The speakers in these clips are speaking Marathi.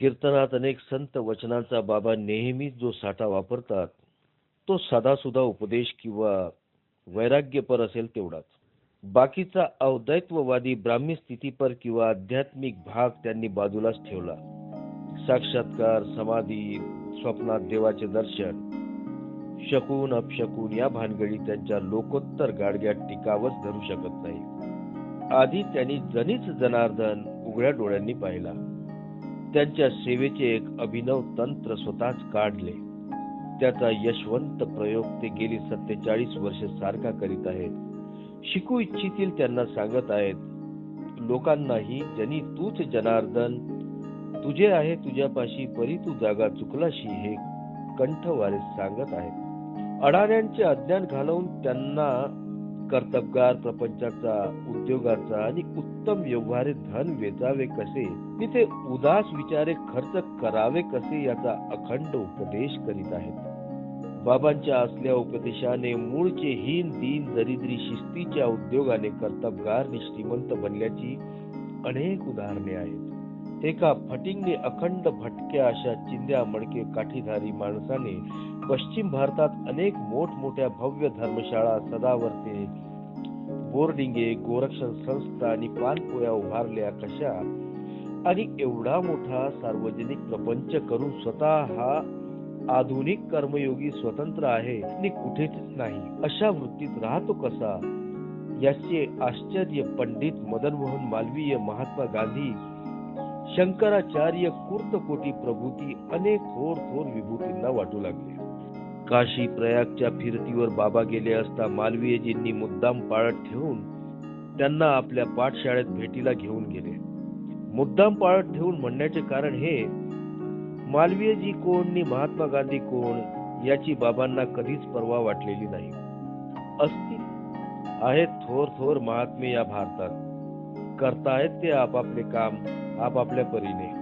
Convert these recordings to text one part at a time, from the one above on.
कीर्तनात अनेक संत वचनांचा बाबा नेहमीच जो साठा वापरतात तो साधासुधा उपदेश किंवा वैराग्यपर असेल तेवढाच. बाकीचा अवदैत्ववादी ब्राह्मी स्थितीपर किंवा आध्यात्मिक भाग त्यांनी बाजूलाच ठेवला. साक्षात्कार समाधी स्वप्नात देवाचे दर्शन शकून अपशकून या भानगडी त्यांच्या लोकोत्तर गाडग्यात टिकावच धरू शकत नाही आधी त्यांनी जनीच जनार्दन उघड्या डोळ्यांनी पाहिला. त्यांच्या सेवेचे एक अभिनव तंत्र स्वतःच काढले. त्याचा यशवंत प्रयोग ते गेली सत्तेचाळीस वर्ष सारखा करीत आहेत. शिकू इच्छितील त्यांना सांगत आहेत लोकांनाही जनी तूच जनार्दन तुझे आहे तुझ्यापाशी परी तू जागा चुकलाशी हे कंठवारे सांगत आहेत. अडाण्यांचे अज्ञान घालवून त्यांना कर्तबगार प्रपंचाचा उद्योगाचा आणि उत्तम व्यवहारे धन वेचावे कसे? तिथे उदास विचारे खर्च करावे कसे याचा अखंड उपदेश करीत आहेत. बाबांच्या असल्या उपदेशाने मूळचे हीन दीन दरिद्री शिस्तीच्या उद्योगाने कर्तबगार निष्ठीमंत बनल्याची अनेक उदाहरणे आहेत. एका फटिंगने अखंड भटक्या अशा चिंध्या मडके काठीधारी माणसाने पश्चिम भारतात अनेक मोठमोठ्या भव्य धर्मशाळा सदावर्ते बोर्डिंगे गोरक्षण संस्था आणि पानपोया उभारल्या कशा. आणि एवढा मोठा सार्वजनिक प्रपंच करून स्वतः हा आधुनिक कर्मयोगी स्वतंत्र आहे आणि कुठेच नाही. अशा वृत्तीत राहतो कसा? याचे आश्चर्य पंडित मदन मोहन मालवीय महात्मा गांधी शंकराचार्य कोटी प्रभूती अनेक थोर थोर विभूतींना वाटू लागले. काशी प्रयागच्या फिरतीवर बाबा गेले असता मालवीयजींनी मुद्दाम पाळत ठेवून त्यांना आपल्या पाठशाळेत भेटीला घेऊन गेले. मुद्दाम पाळत ठेवून म्हणण्याचे कारण हे मालवीयजी कोण महात्मा गांधी कोण याची बाबांना कधीच पर्वा वाटलेली नाही. असतील आहेत थोर थोर महात्मे या भारतात. करतायत ते आपापले काम. आपापल्या परीने.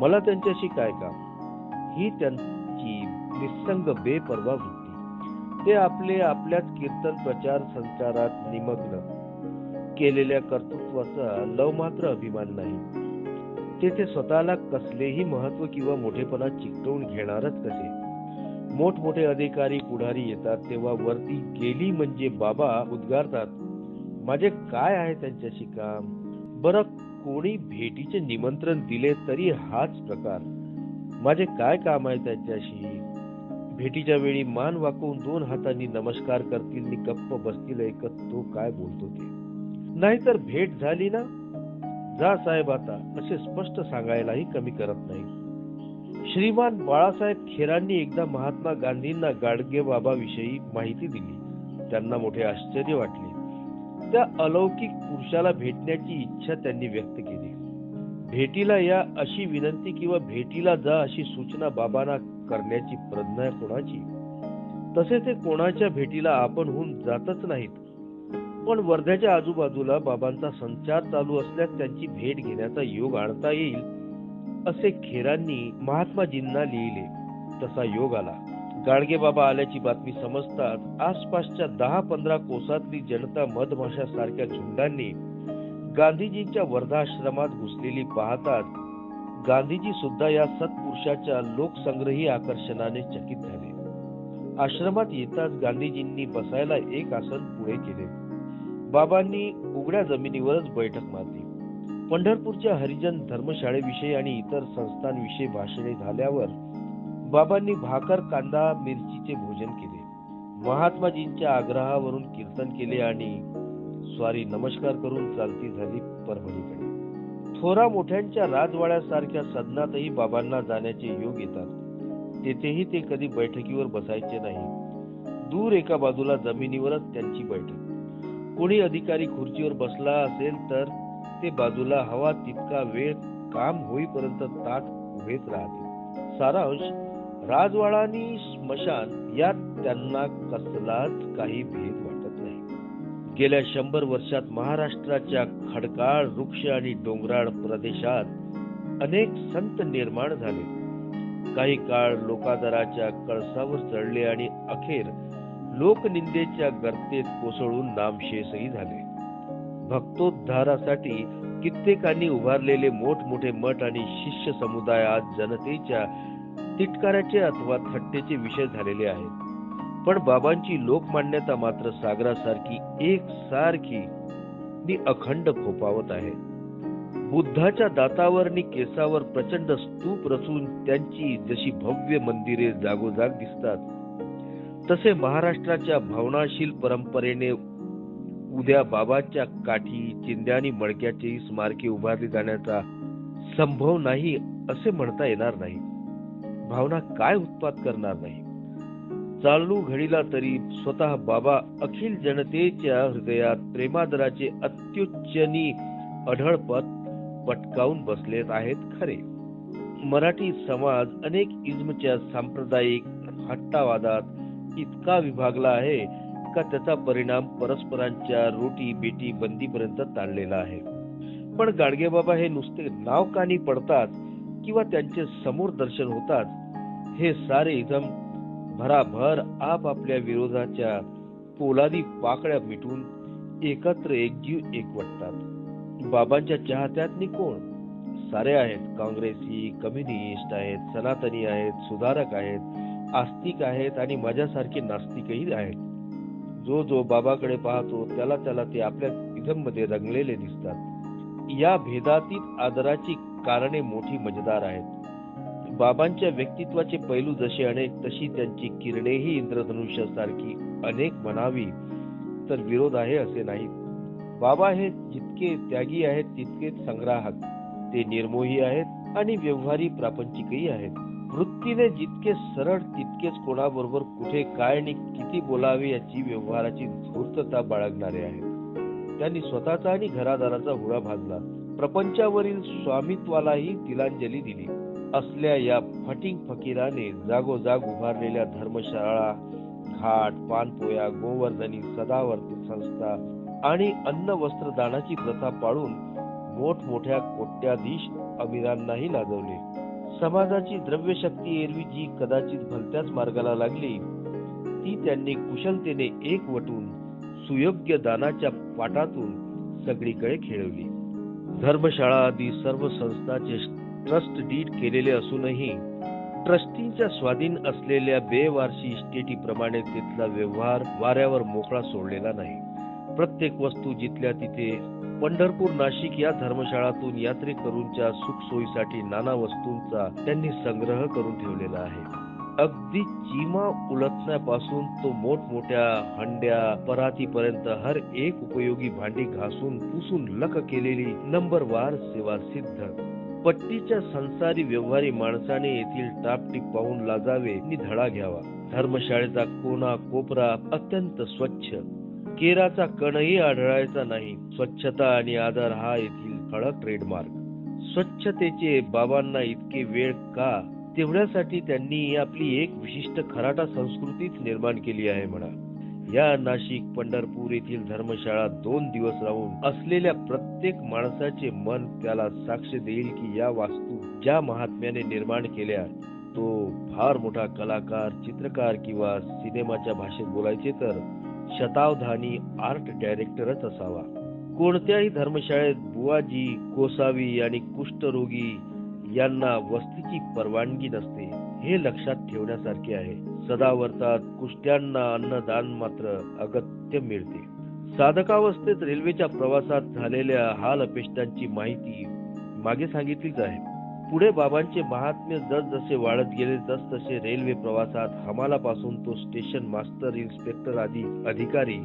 मला त्यांच्याशी काय काम? ही त्यांची निसंग बेपर्वा वृत्ती. ते आपले आपल्याच कीर्तन प्रचार संचारात निमग्न. केलेल्या कर्तृत्वाचा लव मात्र अभिमान नाही. तेथे स्वतःला कसलेही महत्त्व किंवा मोठेपणा चिकटवून घेणारच कसे? मोठमोठे अधिकारी पुढारी येतात तेव्हा वरती गेली म्हणजे बाबा उद्गारतात माझे काय आहे त्यांच्याशी काम? बरं कोणी भेटीचे निमंत्रण दिले तरी हाच प्रकार. माझे काय काम आहे त्यांच्याशी? भेटीच्या वेळी मान वाकवून दोन हातांनी नमस्कार करतील आणि गप्प बसतील ऐकत तो काय बोलतो ते? नाहीतर भेट झाली ना? जा साहेब आता असे स्पष्ट सांगायलाही कमी करत नाही. श्रीमान बाळासाहेब खेरांनी एकदा महात्मा गांधींना गाडगे बाबा विषयी माहिती दिली. त्यांना मोठे आश्चर्य वाटले. त्या अलौकिक पुरुषाला भेटण्याची इच्छा त्यांनी व्यक्त केली. भेटीला या अशी विनंती किंवा भेटीला जा अशी सूचना बाबांना करण्याची प्रज्ञा कोणाची? तसे ते कोणाच्या भेटीला आपण होऊन जातच नाहीत. पण वर्ध्याच्या आजूबाजूला बाबांचा संचार चालू असल्यास त्यांची भेट घेण्याचा योग आणता येईल असे खेरांनी महात्माजींना लिहिले. तसा योग आला. गाडगे बाबा आल्याची बातमी समजताच आसपासच्या दहा पंधरा कोसातली जनता मधमाशासारख्या झुंडांनी गांधीजींच्या वर्धाश्रमात घुसलेली पाहताच गांधीजी सुद्धा या सत्पुरुषाच्या लोकसंग्रही आकर्षणाने चकित झाले. आश्रमात येताच गांधीजींनी बसायला एक आसन पुढे केले. बाबांनी उघड्या जमिनीवरच बैठक मारली. पंढरपूरच्या हरिजन धर्मशाळेविषयी आणि इतर संस्थांविषयी भाषणे झाल्यावर बाबांनी भाकर कांदा मिरचीचे भोजन केले. महात्माजींच्या आग्रहावरून कीर्तन केले आणि स्वारी नमस्कार करून चालती झाली परभणीकडे. थोरा मोठ्यांच्या राजवाड्यासारख्या सदनातही बाबांना जाण्याचे योग येतात. तेथेही ते कधी बैठकीवर बसायचे नाही. दूर एका बाजूला जमिनीवरच त्यांची बैठक. कोणी अधिकारी खुर्चीवर बसला असेल तर ते बाजूला हवा तितका वेळ काम होईपर्यंत ताट उभेच राहते. सारांश राजवाडा आणि स्मशान यात त्यांना कसलाच काही भेद वाटत नाही. गेल्या शंभर वर्षात महाराष्ट्राच्या खडकाळ वृक्ष आणि डोंगराळ प्रदेशात अनेक संत निर्माण झाले. काही काळ लोकादराच्या कळसावर चढले आणि अखेर लोकनिंदेच्या गर्तेत कोसळून नामशेषही झाले. भक्तोद्धारासाठी कित्येकांनी उभारलेले मोठमोठे मठ आणि शिष्य समुदाय आज जनतेच्या तिटकाराचे अथवा थट्टेचे विषय झालेले आहेत. पण बाबांची लोकमान्यता मात्र सागरासारखी एक सारखी मी अखंड खोपावत आहे. बुद्धाच्या दातावर नि केसावर प्रचंड स्तूप रचून त्यांची जशी भव्य मंदिरे जागोजाग दिसतात तसे महाराष्ट्राच्या भावनाशील परंपरेने उद्या बाबाच्या काठी चिंध्या आणि मडक्याची स्मारके उभारली जाण्याचा संभव नाही असे म्हणता येणार नाही. भावना काय उत्पाद करणार नाही. चालू घडीला तरी स्वतः बाबा अखिल जनतेच्या हृदयात प्रेमादराचे अत्युच्चनी अढळपद पटकावून बसलेत आहेत खरे. मराठी समाज अनेक इज्मच्या सांप्रदायिक हट्टावादात इतका विभागला आहे का त्याचा परिणाम परस्परांच्या रोटी बेटी बंदीपर्यंत ताणलेला आहे. पण गाडगेबाबा हे नुसते नाव कानी पडतात किंवा त्यांचे समोर दर्शन होतात हे सारे इजम भराभर आपापल्या विरोधाच्या पोलादी पाकळ्या मिटून एकत्र एकजीव एकवटतात. बाबांच्या चाहत्यातनी कोण सारे आहेत काँग्रेसी कम्युनिस्ट आहेत सनातनी आहेत सुधारक आहेत आस्तिक आहेत आणि माझ्यासारखे नास्तिकही आहेत. जो जो बाबाकडे पाहतो त्याला त्याला ते आपल्या इझममध्ये रंगलेले दिसतात. या भेदातीत आदराची कारणे मोठी मजेदार आहेत. बाबांच्या व्यक्तित्वाचे पैलू जसे अनेक तशी त्यांची किरणेही इंद्रधनुष्यासारखी अनेक म्हणावी तर विरोध आहे असे नाही. बाबा हे जितके त्यागी आहेत तितकेच संग्राहक. ते निर्मोही आहेत आणि व्यवहारी प्रापंचिकही आहेत. वृत्तीने जितके सरळ तितकेच कोणाबरोबर कुठे काय आणि किती बोलावे याची व्यवहाराची धूर्तता बाळगणारे आहेत. त्यांनी स्वतःचा आणि घरादाराचा हुळा भाजला प्रपंचावरील स्वामित्वालाही तिलांजली दिली. असल्या या फटिंग फकीराने जागोजाग उभारलेल्या धर्मशाळा घाट पानपोया गोवर्धनी सदावर्ती संस्था आणि अन्न वस्त्रदानाची प्रथा पाळून मोठमोठ्या कोट्याधीश अमीरांनाही लाजवले समाजाची द्रव्यशक्ती एरवी जी कदाचित भलत्याच मार्गाला लागली. ती त्यांनी कुशलतेने एकवटून सुयोग्य दानाच्या पाटातून सगळीकडे खेळवली. धर्मशाळा आदी सर्व संस्थाचे ट्रस्ट डीड केलेले असूनही ट्रस्टींच्या स्वाधीन असलेल्या बेवारशी इस्टेटीप्रमाणे तिथला व्यवहार वाऱ्यावर मोकळा सोडलेला नाही. प्रत्येक वस्तू जिथल्या तिथे पंढरपूर नाशिक या धर्मशाळातून यात्रेकरूंच्या सुखसोयीसाठी नाना वस्तूंचा त्यांनी संग्रह करून ठेवलेला आहे. अगदी चिमा उलटण्यापासून तो मोठमोठ्या हंड्या परातीपर्यंत हर एक उपयोगी भांडी घासून पुसून लक केलेली नंबरवार सेवा सिद्ध पट्टीच्या संसारी व्यवहारी माणसाने येथील टापटीप पाहून लाजावे आणि धडा घ्यावा. धर्मशाळेचा कोना कोपरा अत्यंत स्वच्छ. केराचा कणही आढळायचा नाही. स्वच्छता आणि आदर हा येथील ठळक ट्रेडमार्क स्वच्छतेचे बाबांना इतके वेळ का? तेवढ्यासाठी त्यांनी आपली एक विशिष्ट खराटा संस्कृतीच निर्माण केली आहे म्हणा. या नाशिक पंढरपूर येथील धर्मशाळा दोन दिवस राहून असलेल्या प्रत्येक माणसाचे मन त्याला साक्ष देईल की या वास्तू ज्या महात्म्याने निर्माण केल्या तो फार मोठा कलाकार चित्रकार किंवा सिनेमाच्या भाषेत बोलायचे तर शतावधानी आर्ट डायरेक्टरच असावा. कोणत्याही धर्मशाळेत बुवाजी कोसावी आणि कुष्ठरोगी यांना वस्तीची परवानगी नसते. हे लक्षात ठेवण्यासारखे आहे. सदावर्तात कुष्ट्यांना अन्नदान मात्र अगत्य मिळते. साधकावस्थेत रेल्वेच्या प्रवासात झालेल्या हाल अपेष्टांची माहिती मागे सांगितलीच आहे. पुढे बाबांचे महात्म्य जसजसे वाढत गेले तसतसे रेल्वे प्रवासात हमालापासून तो स्टेशन मास्टर इन्स्पेक्टर आदी अधिकारी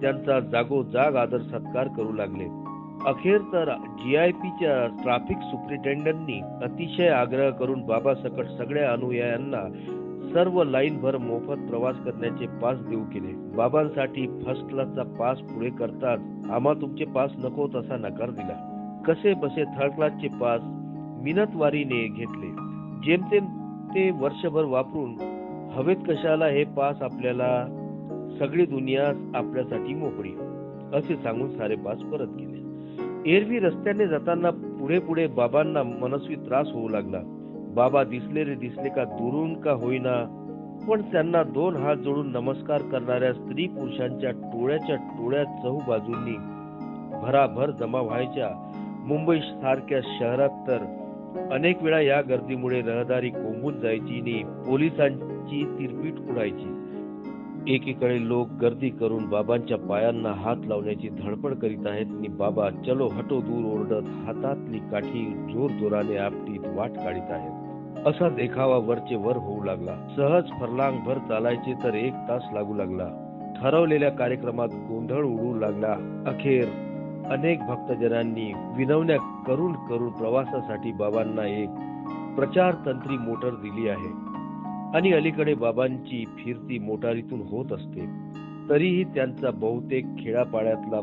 त्यांचा जागोजाग आदर सत्कार करू लागले. अखेर तर जी आय पीच्या ट्रॅफिक सुप्रिटेंडंटनी अतिशय आग्रह करून बाबा सकट सगळ्या अनुयायांना सर्व लाईन भर मोफत प्रवास करण्याचे पास देऊ केले. बाबांसाठी फर्स्ट क्लासचा पास पुढे करताच आम्हा तुमचे पास नको तसा नकार दिला. कसे बसे थर्ड क्लासचे पास? मिनतवारीने घेतले. जेमतेम ते वर्षभर वापरून हवेत कशाला हे पास आपल्याला? सगळी दुनिया आपल्यासाठी मोकळी. असे सांगून सारे पास परत केले एरवी रस्त्याने जाताना पुढे पुढे बाबांना मनस्वी त्रास होऊ लागला. बाबा दिसले रे दिसले का दुरून का होईना. पण त्यांना दोन हात जोडून नमस्कार करणाऱ्या स्त्री पुरुषांच्या टोळ्याच्या टोळ्या चहू बाजूंनी भराभर जमा व्हायच्या. मुंबई सारख्या शहरात तर अनेक वेळा या गर्दीमुळे रहदारी कोंबून जायची आणि पोलिसांची तिरपीट उडायची. एकीकडे लोक गर्दी करून बाबांच्या पायांना हात लावण्याची धडपड करीत आहेत आणि बाबा चलो हटो दूर ओरडत हातातली काठी जोर जोराने आपटीत वाट काढीत आहेत. असा देखावा वरचे वर होऊ लागला. सहज फरलांग भर चालायचे तर एक तास लागू लागला. ठरवलेल्या कार्यक्रमात गोंधळ उडू लागला. अखेर अनेक भक्तजनांनी विनवण्या करून करून प्रवासासाठी बाबांना एक प्रचार तंत्री मोटर दिली आहे. आणि अलीकडे बाबांची फिरती मोटारीतून होत असते. तरीही त्यांचा बहुतेक खेड्यापाड्यातला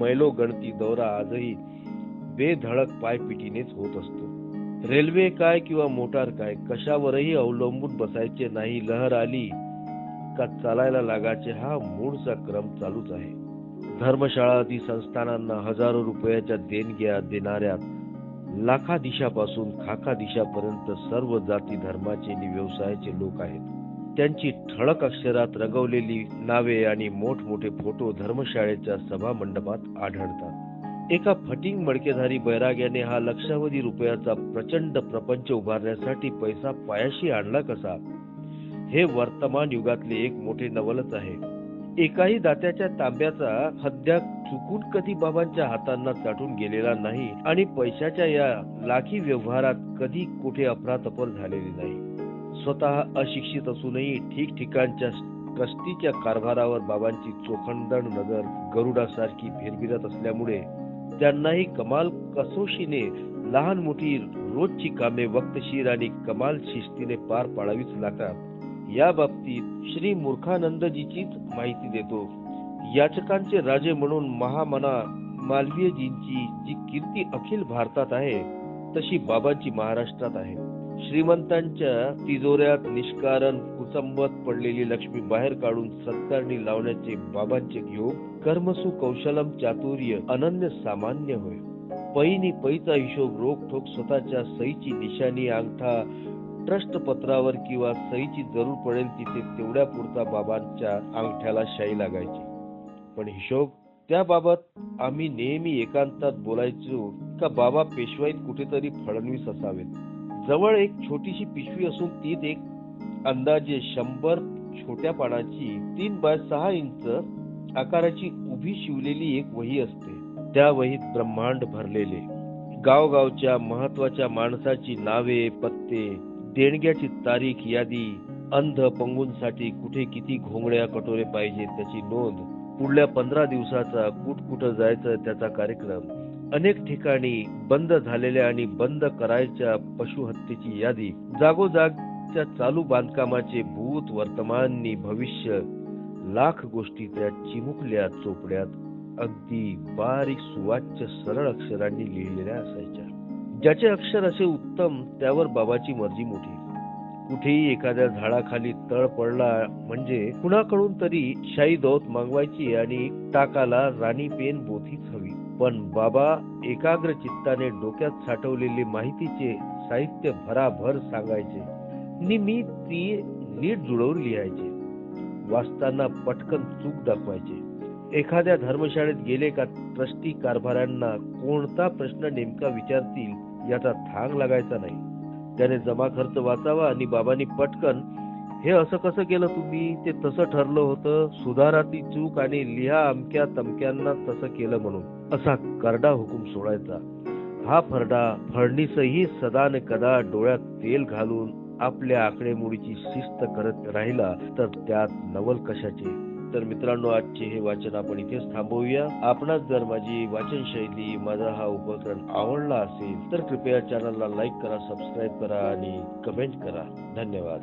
मैलो गणती दौरा आजही बेधडक पायपिटीनेच होत असतो. रेल्वे काय किंवा मोटार काय कशावरही अवलंबून बसायचे नाही लहर आली का चालायला लागायचे हा मूळचा क्रम चालूच आहे. धर्मशाळादी संस्थानांना हजारो रुपयाच्या देणग्या देणाऱ्या लाखा दिशापासून खाखा दिशापर्यंत सर्व जाती धर्माचे आणि व्यवसायाचे लोक आहेत. त्यांची ठळक अक्षरात रंगवलेली नावे आणि मोठमोठे फोटो धर्मशाळेच्या सभा मंडपात आढळतात. एका फटिंग मडकेधारी बैराग्याने हा लक्षावधी रुपयाचा प्रचंड प्रपंच उभारण्यासाठी पैसा पायाशी आणला कसा? हे वर्तमान युगातले एक मोठे नवलच आहे. एकाही दात्याच्या तांब्याचा हद्द्या चुकून कधी बाबांच्या हातांना चाटून गेलेला नाही आणि पैशाच्या या लाखी व्यवहारात कधी कुठे अफरातफर झालेली नाही. स्वतः अशिक्षित असूनही ठिकठिकाणच्या कष्टीच्या कारभारावर बाबांची चोखंदण नजर गरुडासारखी भिरभिरत असल्यामुळे त्यांनाही कमाल कसोशीने लहान मोठी रोजची कामे वक्तशीर आणि कमाल शिस्तीने पार पाडावीच लागतात. या बाबतीत श्री मूर्खानंदजीचीच माहिती देतो. याचकांचे राजे म्हणून महामना मालवीयजींची जी कीर्ती अखिल भारतात आहे तशी बाबांची महाराष्ट्रात आहे. श्रीमंतांच्या तिजोऱ्यात निष्कारण कुचंबत पडलेली लक्ष्मी बाहेर काढून सत्कारणी लावण्याचे बाबांचे योग कर्मसु कौशलम चातुर्य अनन्य सामान्य होय. पैनी पैचा हिशोब रोखोक स्वतःच्या सईची निशाणी अंगठा ट्रस्ट पत्रावर किंवा सईची जरूर पडेल तिथे तेवढ्या पुरता बाबांच्या अंगठ्याला शाई लागायची. पण हिशोब त्याबाबत आम्ही नेहमी एकांतात बोलायचो का बाबा पेशवाईत कुठेतरी फडणवीस असावेत. जवळ एक छोटीशी पिशवी असून तीत एक अंदाजे शंभर छोट्या पानाची तीन बाय सहा इंच आकाराची उभी शिवलेली एक वही असते. त्या वहीत ब्रह्मांड भरलेले. गावगावच्या महत्त्वाच्या माणसाची नावे पत्ते देणग्याची तारीख यादी अंध पंगूंसाठी कुठे किती घोंगड्या कटोरे पाहिजे त्याची नोंद पुढल्या पंधरा दिवसाचा कुठ कुठं जायचं त्याचा कार्यक्रम अनेक ठिकाणी बंद झालेल्या आणि बंद करायच्या पशुहत्येची यादी जागोजागच्या चालू बांधकामाचे भूत वर्तमाननी भविष्य लाख गोष्टी त्या चिमुकल्या चोपड्यात अगदी बारीक सुवाच्य सरळ अक्षरांनी लिहिलेल्या असायच्या. ज्याचे अक्षर असे उत्तम त्यावर बाबाची मर्जी मोठी. कुठेही एखाद्या झाडाखाली तळ पडला म्हणजे कुणाकडून तरी शाई दौत मागवायची आणि टाकाला राणी पेन बोथीच हवी. पण बाबा एकाग्र चित्ताने डोक्यात साठवलेले माहितीचे साहित्य भराभर सांगायचे. नि मी ती नीट जुळवून लिहायचे. वाचताना पटकन चूक दाखवायचे. एखाद्या धर्मशाळेत गेले का ट्रस्टी कारभाऱ्यांना कोणता प्रश्न नेमका विचारतील? याचा थांग लागायचा नाही. त्याने जमा खर्च वाचावा आणि बाबांनी पटकन हे असं कसं केलं तुम्ही? ते तसं ठरलं होतं. सुधारा ती चूक आणि लिहा अमक्या तमक्यांना तसं केलं म्हणून. असा करडा हुकूम सोडायचा. हा फरडा फडणीसही सदान कदा डोळ्यात तेल घालून आपल्या आकडेमोडीची शिस्त करत राहिला तर त्यात नवल कशाचे? तर मित्रांनो आजचे हे वाचन आपण इथेच थांबवूया. आपणास जर माझी वाचन शैली माझा हा उपक्रम आवडला असेल तर कृपया चॅनलला लाईक करा सबस्क्राईब करा आणि कमेंट करा. धन्यवाद.